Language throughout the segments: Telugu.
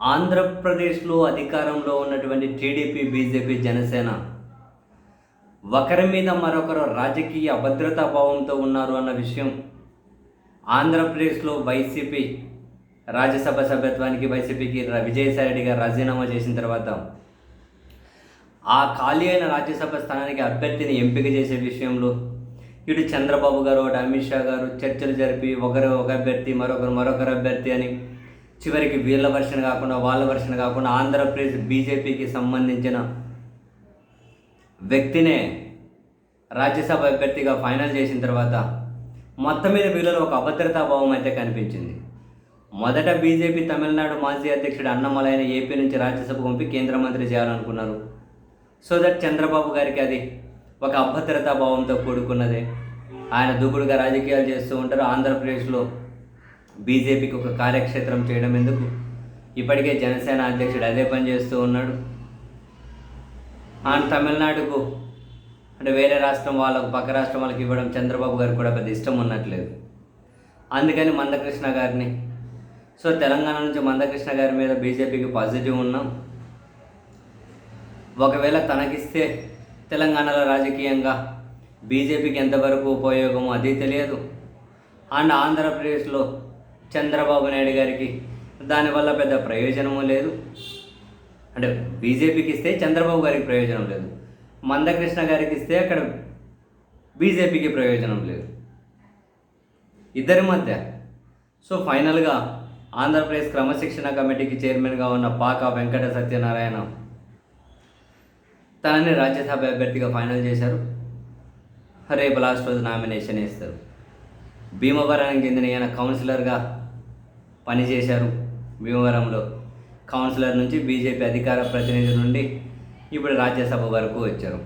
ఆంధ్రప్రదేశ్లో అధికారంలో ఉన్నటువంటి టీడీపీ బీజేపీ జనసేన ఒకరి మీద మరొకరు రాజకీయ అభద్రతా భావంతో ఉన్నారు అన్న విషయం ఆంధ్రప్రదేశ్లో వైసీపీ రాజ్యసభ సభ్యత్వానికి వైసీపీకి ర- విజయసాయిరెడ్డి గారు రాజీనామా చేసిన తర్వాత ఆ ఖాళీ అయిన రాజ్యసభ స్థానానికి అభ్యర్థిని ఎంపిక చేసే విషయంలో ఇటు చంద్రబాబు గారు ఒకటి అమిత్ షా గారు చర్చలు జరిపి ఒకరు ఒక అభ్యర్థి మరొకరు మరొకరు అభ్యర్థి అని చివరికి వీళ్ళ వర్షన్ కాకుండా వాళ్ళ వర్షన్ కాకుండా ఆంధ్రప్రదేశ్ బీజేపీకి సంబంధించిన వ్యక్తినే రాజ్యసభ అభ్యర్థిగా ఫైనల్ చేసిన తర్వాత మొత్తం మీద వీళ్ళలో ఒక అభద్రతా భావం అయితే కనిపించింది. మొదట బీజేపీ తమిళనాడు మాజీ అధ్యక్షుడు అన్నమలైన ఏపీ నుంచి రాజ్యసభ పంపి కేంద్ర మంత్రి చేయాలనుకున్నారు. సో దట్ చంద్రబాబు గారికి అది ఒక అభద్రతా భావంతో కూడుకున్నదే. ఆయన దూకుడుగా రాజకీయాలు చేస్తూ ఉంటారు. ఆంధ్రప్రదేశ్లో బీజేపీకి ఒక కార్యక్షేత్రం చేయడం ఎందుకు? ఇప్పటికే జనసేన అధ్యక్షుడు అదే పని చేస్తూ ఉన్నాడు. ఆన్ తమిళనాడుకు అంటే వేరే రాష్ట్రం వాళ్ళకు పక్క రాష్ట్రం వాళ్ళకి ఇవ్వడం చంద్రబాబు గారికి కూడా పెద్ద ఇష్టం ఉన్నట్లేదు. అందుకని మందకృష్ణ గారిని సో తెలంగాణ నుంచి మందకృష్ణ గారి మీద బీజేపీకి పాజిటివ్ ఉన్నాం. ఒకవేళ తనకిస్తే తెలంగాణలో రాజకీయంగా బీజేపీకి ఎంతవరకు ఉపయోగమో అది తెలియదు. అండ్ ఆంధ్రప్రదేశ్లో చంద్రబాబు నాయుడు గారికి. దానివల్ల పెద్ద ప్రయోజనము లేదు. అంటే బీజేపీకి ఇస్తే చంద్రబాబు గారికి ప్రయోజనం లేదు. మందకృష్ణ గారికి ఇస్తే అక్కడ బీజేపీకి ప్రయోజనం లేదు. ఇద్దరి మధ్య. సో ఫైనల్గా ఆంధ్రప్రదేశ్ క్రమశిక్షణ కమిటీకి చైర్మన్గా ఉన్న పాక వెంకట సత్యనారాయణ తనని రాజ్యసభ అభ్యర్థిగా ఫైనల్ చేశారు. రేపు లాస్ట్ రోజు నామినేషన్ వేస్తారు. భీమవరానికి చెందిన ఈయన కౌన్సిలర్గా పనిచేశారు భీమవరంలో. కౌన్సిలర్ నుంచి బీజేపీ అధికార ప్రతినిధి నుండి ఇప్పుడు రాజ్యసభ వరకు వచ్చారు.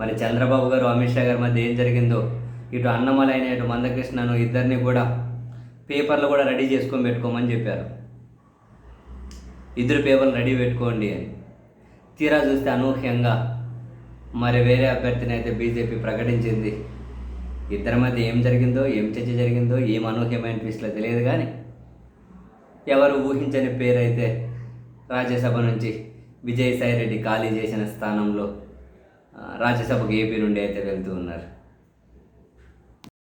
మరి చంద్రబాబు గారు అమిత్ షా గారి మధ్య ఏం జరిగిందో ఇటు అన్నమలైన ఇటు మందకృష్ణను ఇద్దరిని కూడా పేపర్లు కూడా రెడీ చేసుకొని పెట్టుకోమని చెప్పారు. ఇద్దరు పేపర్లు రెడీ పెట్టుకోండి అని. తీరా చూస్తే అనూహ్యంగా మరి వేరే అభ్యర్థిని అయితే బీజేపీ ప్రకటించింది. ఇద్దరి మధ్య ఏం జరిగిందో ఏం చర్చ జరిగిందో ఏం అనూహ్యమైన ట్విస్ట్లో తెలియదు కానీ ఎవరు ఊహించని పేరైతే రాజ్యసభ నుంచి విజయసాయి రెడ్డి ఖాళీ చేసిన స్థానంలో రాజ్యసభకు ఏపీ నుండి అయితే వెళ్తూ ఉన్నారు.